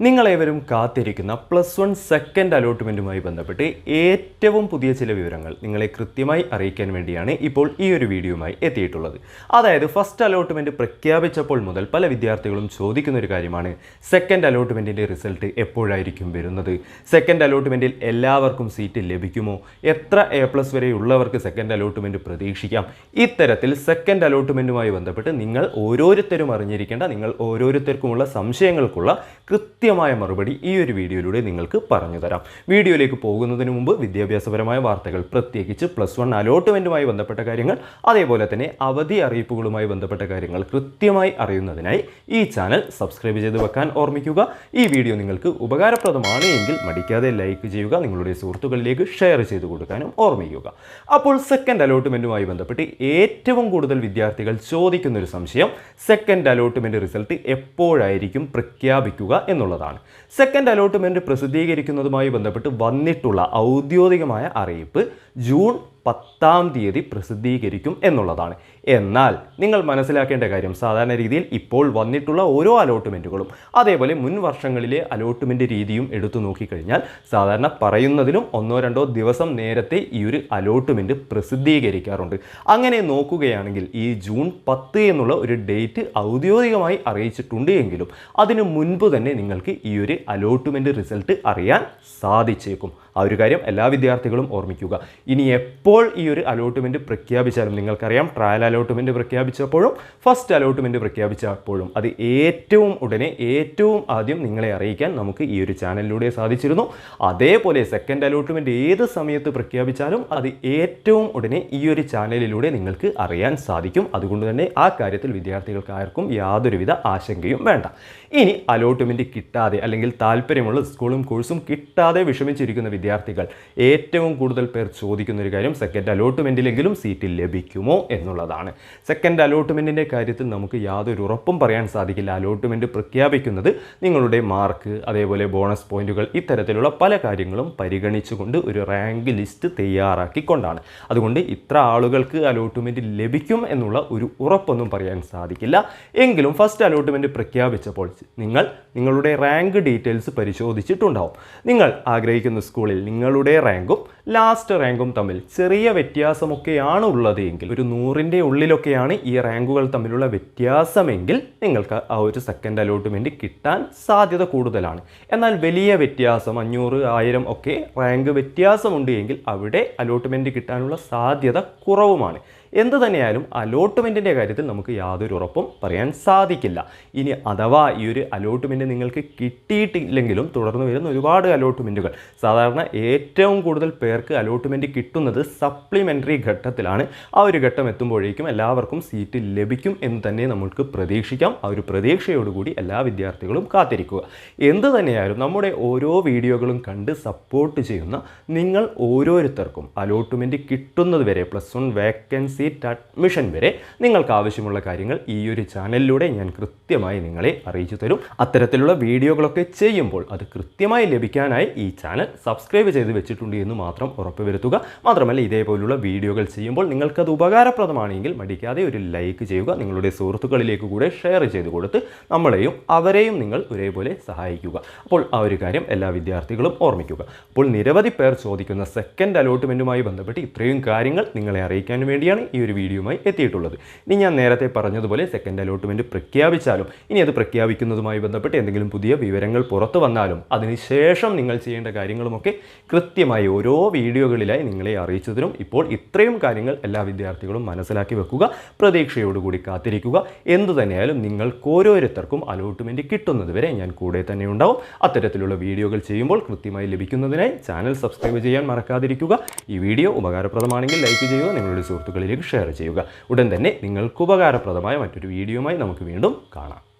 നിങ്ങളേവരും കാത്തിരിക്കുന്ന plus one second അലോട്ട്മെന്റുമായി ബന്ധപ്പെട്ട് ഏറ്റവും പുതിയ ചില വിവരങ്ങൾ നിങ്ങളെ കൃത്യമായി അറിയിക്കാൻ വേണ്ടിയാണ് ഇപ്പോൾ ഈ ഒരു വീഡിയോയുമായി എത്തിയിട്ടുള്ളത്. അതായത് ഫസ്റ്റ് അലോട്ട്മെന്റ് പ്രഖ്യാപിച്ചപ്പോൾ മുതൽ പല വിദ്യാർത്ഥികളും ചോദിക്കുന്ന ഒരു കാര്യമാണ് സെക്കൻഡ് അലോട്ട്മെന്റിന്റെ റിസൾട്ട് എപ്പോഴായിരിക്കും വരുന്നത്? സെക്കൻഡ് അലോട്ട്മെന്റിൽ എല്ലാവർക്കും സീറ്റ് ലഭിക്കുമോ? എത്ര എ പ്ലസ് വരെയുള്ളവർക്ക് സെക്കൻഡ് അലോട്ട്മെന്റ് പ്രതീക്ഷിക്കാം? ഇത്തരത്തിൽ സെക്കൻഡ് അലോട്ട്മെന്റുമായി ബന്ധപ്പെട്ട് നിങ്ങൾ ഓരോരുത്തരും അറിഞ്ഞിരിക്കേണ്ട നിങ്ങൾ ഓരോരുത്തർക്കുമുള്ള സംശയങ്ങൾക്കുള്ള കൃത്യമായ മറുപടി ഈ ഒരു വീഡിയോയിലൂടെ നിങ്ങൾക്ക് പറഞ്ഞു തരാം. വീഡിയോയിലേക്ക് പോകുന്നതിന് മുമ്പ് വിദ്യാഭ്യാസപരമായ വാർത്തകൾ പ്രത്യേകിച്ച് പ്ലസ് വൺ അലോട്ട്മെന്റുമായി ബന്ധപ്പെട്ട കാര്യങ്ങൾ അതേപോലെ തന്നെ അവധി അറിയിപ്പുകളുമായി ബന്ധപ്പെട്ട കാര്യങ്ങൾ കൃത്യമായി അറിയുന്നതിനായി ഈ ചാനൽ സബ്സ്ക്രൈബ് ചെയ്ത് വെക്കാൻ ഓർമ്മിക്കുക. ഈ വീഡിയോ നിങ്ങൾക്ക് ഉപകാരപ്രദമാണ് എങ്കിൽ മടിക്കാതെ ലൈക്ക് ചെയ്യുക നിങ്ങളുടെ സുഹൃത്തുക്കളിലേക്ക് ഷെയർ ചെയ്ത് കൊടുക്കാനും ഓർമ്മിക്കുക. അപ്പോൾ സെക്കൻഡ് അലോട്ട്മെന്റുമായി ബന്ധപ്പെട്ട് ഏറ്റവും കൂടുതൽ വിദ്യാർത്ഥികൾ ചോദിക്കുന്ന ഒരു സംശയം സെക്കൻഡ് അലോട്ട്മെന്റ് റിസൾട്ട് എപ്പോഴായിരിക്കും പ്രഖ്യാപിക്കുക എന്നുള്ളതാണ്. സെക്കൻഡ് അലോട്ട്മെന്റ് പ്രസിദ്ധീകരിക്കുന്നതുമായി ബന്ധപ്പെട്ട് വന്നിട്ടുള്ള ഔദ്യോഗികമായ അറിയിപ്പ് ജൂൺ പത്താം തീയതി പ്രസിദ്ധീകരിക്കും എന്നുള്ളതാണ്. എന്നാൽ നിങ്ങൾ മനസ്സിലാക്കേണ്ട കാര്യം സാധാരണ രീതിയിൽ ഇപ്പോൾ വന്നിട്ടുള്ള ഓരോ അലോട്ട്മെന്റുകളും അതേപോലെ മുൻ വർഷങ്ങളിലെ അലോട്ട്മെന്റ് രീതിയും എടുത്തു നോക്കിക്കഴിഞ്ഞാൽ സാധാരണ പറയുന്നതിലും ഒന്നോ രണ്ടോ ദിവസം നേരത്തെ ഈ ഒരു അലോട്ട്മെന്റ് പ്രസിദ്ധീകരിക്കാറുണ്ട്. അങ്ങനെ നോക്കുകയാണെങ്കിൽ ഈ ജൂൺ പത്ത് എന്നുള്ള ഒരു ഡേറ്റ് ഔദ്യോഗികമായി അറിയിച്ചിട്ടുണ്ട് എങ്കിലും അതിനു മുൻപ് തന്നെ നിങ്ങൾക്ക് ഈ ഒരു അലോട്ട്മെന്റ് റിസൾട്ട് അറിയാൻ സാധിച്ചേക്കും. ആ ഒരു കാര്യം എല്ലാ വിദ്യാർത്ഥികളും ഓർമ്മിക്കുക. ഇനി എപ്പോൾ ഈ ഒരു അലോട്ട്മെന്റ് പ്രഖ്യാപിച്ചാലും നിങ്ങൾക്കറിയാം ട്രയൽ അലോട്ട്മെന്റ് പ്രഖ്യാപിച്ചപ്പോഴും ഫസ്റ്റ് അലോട്ട്മെന്റ് പ്രഖ്യാപിച്ചപ്പോഴും അത് ഏറ്റവും ഉടനെ ഏറ്റവും ആദ്യം നിങ്ങളെ അറിയിക്കാൻ നമുക്ക് ഈ ഒരു ചാനലിലൂടെ സാധിച്ചിരുന്നു. അതേപോലെ സെക്കൻഡ് അലോട്ട്മെന്റ് ഏത് സമയത്ത് പ്രഖ്യാപിച്ചാലും അത് ഏറ്റവും ഉടനെ ഈ ഒരു ചാനലിലൂടെ നിങ്ങൾക്ക് അറിയാൻ സാധിക്കും. അതുകൊണ്ട് തന്നെ ആ കാര്യത്തിൽ വിദ്യാർത്ഥികൾക്ക് ആർക്കും യാതൊരുവിധ ആശങ്കയും വേണ്ട. ഇനി അലോട്ട്മെന്റ് കിട്ടാതെ അല്ലെങ്കിൽ താല്പര്യമുള്ള സ്കൂളും കോഴ്സും കിട്ടാതെ വിഷമിച്ചിരിക്കുന്ന വിദ്യാർത്ഥികൾ ഏറ്റവും കൂടുതൽ പേർ ചോദിക്കുന്ന ഒരു കാര്യം സെക്കൻഡ് അലോട്ട്മെന്റിലെങ്കിലും സീറ്റ് ലഭിക്കുമോ എന്നുള്ളതാണ്. സെക്കൻഡ് അലോട്ട്മെന്റിന്റെ കാര്യത്തിൽ നമുക്ക് യാതൊരു ഉറപ്പും പറയാൻ സാധിക്കില്ല. അലോട്ട്മെന്റ് പ്രഖ്യാപിക്കുന്നത് നിങ്ങളുടെ മാർക്ക് അതേപോലെ ബോണസ് പോയിന്റുകൾ ഇത്തരത്തിലുള്ള പല കാര്യങ്ങളും പരിഗണിച്ചുകൊണ്ട് ഒരു റാങ്ക് ലിസ്റ്റ് തയ്യാറാക്കിക്കൊണ്ടാണ്. അതുകൊണ്ട് ഇത്ര ആളുകൾക്ക് അലോട്ട്മെന്റ് ലഭിക്കും എന്നുള്ള ഒരു ഉറപ്പൊന്നും പറയാൻ സാധിക്കില്ല. എങ്കിലും ഫസ്റ്റ് അലോട്ട്മെന്റ് പ്രഖ്യാപിച്ചപ്പോൾ നിങ്ങൾ നിങ്ങളുടെ റാങ്ക് ഡീറ്റെയിൽസ് പരിശോധിച്ചിട്ടുണ്ടാവും. നിങ്ങൾ ആഗ്രഹിക്കുന്ന സ്കൂളിൽ നിങ്ങളുടെ റാങ്കും ലാസ്റ്റ് റാങ്കും തമ്മിൽ ചെറിയ വ്യത്യാസമൊക്കെയാണ് ഉള്ളത് എങ്കിൽ ഒരു നൂറിന്റെ ഉള്ളിലൊക്കെയാണ് ഈ റാങ്കുകൾ തമ്മിലുള്ള വ്യത്യാസമെങ്കിൽ നിങ്ങൾക്ക് ആ ഒരു സെക്കൻഡ് അലോട്ട്മെന്റ് കിട്ടാൻ സാധ്യത കൂടുതലാണ്. എന്നാൽ വലിയ വ്യത്യാസം അഞ്ഞൂറ് ആയിരം ഒക്കെ റാങ്ക് വ്യത്യാസമുണ്ട് എങ്കിൽ അവിടെ അലോട്ട്മെന്റ് കിട്ടാനുള്ള സാധ്യത കുറവുമാണ്. എന്ത് തന്നെയായാലും അലോട്ട്മെന്റിന്റെ കാര്യത്തിൽ നമുക്ക് യാതൊരു ഉറപ്പും പറയാൻ സാധിക്കില്ല. ഇനി അഥവാ ഈ ഒരു അലോട്ട്മെന്റ് നിങ്ങൾക്ക് കിട്ടിയിട്ടില്ലെങ്കിലും തുടർന്ന് വരുന്ന ഒരുപാട് അലോട്ട്മെന്റുകൾ സാധാരണ ഏറ്റവും കൂടുതൽ പേർക്ക് അലോട്ട്മെന്റ് കിട്ടുന്നത് സപ്ലിമെന്ററി ഘട്ടത്തിലാണ്. ആ ഒരു ഘട്ടം എത്തുമ്പോഴേക്കും എല്ലാവർക്കും സീറ്റ് ലഭിക്കും എന്ന് തന്നെ നമുക്ക് പ്രതീക്ഷിക്കാം. ആ ഒരു പ്രതീക്ഷയോടുകൂടി എല്ലാ വിദ്യാർത്ഥികളും കാത്തിരിക്കുക. എന്ത് തന്നെയായാലും നമ്മുടെ ഓരോ വീഡിയോകളും കണ്ട് സപ്പോർട്ട് ചെയ്യുന്ന നിങ്ങൾ ഓരോരുത്തർക്കും അലോട്ട്മെന്റ് കിട്ടുന്നത് വരെ plus one vacancy seat admission വരെ നിങ്ങൾക്ക് ആവശ്യമുള്ള കാര്യങ്ങൾ ഈ ഒരു ചാനലിലൂടെ ഞാൻ കൃത്യമായി നിങ്ങളെ അറിയിച്ചു തരും. അത്തരത്തിലുള്ള വീഡിയോകളൊക്കെ ചെയ്യുമ്പോൾ അത് കൃത്യമായി ലഭിക്കാനായി ഈ ചാനൽ സബ്സ്ക്രൈബ് ചെയ്ത് വെച്ചിട്ടുണ്ട് എന്ന് മാത്രം ഉറപ്പുവരുത്തുക. മാത്രമല്ല ഇതേപോലുള്ള വീഡിയോകൾ ചെയ്യുമ്പോൾ നിങ്ങൾക്കത് ഉപകാരപ്രദമാണെങ്കിൽ മടിക്കാതെ ഒരു ലൈക്ക് ചെയ്യുക നിങ്ങളുടെ സുഹൃത്തുക്കളിലേക്ക് കൂടെ ഷെയർ ചെയ്ത് കൊടുത്ത് നമ്മളെയും അവരെയും നിങ്ങൾ ഒരേപോലെ സഹായിക്കുക. അപ്പോൾ ആ ഒരു കാര്യം എല്ലാ വിദ്യാർത്ഥികളും ഓർമ്മിക്കുക. അപ്പോൾ നിരവധി പേർ ചോദിക്കുന്ന സെക്കൻഡ് അലോട്ട്മെന്റുമായി ബന്ധപ്പെട്ട് ഇത്രയും കാര്യങ്ങൾ നിങ്ങളെ അറിയിക്കാൻ വേണ്ടിയാണ് ഈ ഒരു വീഡിയോയുമായി എത്തിയിട്ടുള്ളത്. ഇനി ഞാൻ നേരത്തെ പറഞ്ഞതുപോലെ സെക്കൻഡ് അലോട്ട്മെന്റ് പ്രഖ്യാപിച്ചാലും ഇനി അത് പ്രഖ്യാപിക്കുന്നതുമായി ബന്ധപ്പെട്ട് എന്തെങ്കിലും പുതിയ വിവരങ്ങൾ പുറത്തു വന്നാലും അതിനുശേഷം നിങ്ങൾ ചെയ്യേണ്ട കാര്യങ്ങളുമൊക്കെ കൃത്യമായി ഓരോ വീഡിയോകളിലായി നിങ്ങളെ അറിയിച്ചതിനും ഇപ്പോൾ ഇത്രയും കാര്യങ്ങൾ എല്ലാ വിദ്യാർത്ഥികളും മനസ്സിലാക്കി വെക്കുക പ്രതീക്ഷയോടുകൂടി കാത്തിരിക്കുക. എന്തു തന്നെയായാലും നിങ്ങൾക്ക് ഓരോരുത്തർക്കും അലോട്ട്മെന്റ് കിട്ടുന്നത് വരെ ഞാൻ കൂടെ തന്നെ ഉണ്ടാവും. അത്തരത്തിലുള്ള വീഡിയോകൾ ചെയ്യുമ്പോൾ കൃത്യമായി ലഭിക്കുന്നതിനായി ചാനൽ സബ്സ്ക്രൈബ് ചെയ്യാൻ മറക്കാതിരിക്കുക. ഈ വീഡിയോ ഉപകാരപ്രദമാണെങ്കിൽ ലൈക്ക് ചെയ്യുക. നിങ്ങളുടെ സുഹൃത്തുക്കളിലേക്ക് ഷെയർ ചെയ്യുക. ഉടൻ തന്നെ നിങ്ങൾക്ക് ഉപകാരപ്രദമായ മറ്റൊരു വീഡിയോയുമായി നമുക്ക് വീണ്ടും കാണാം.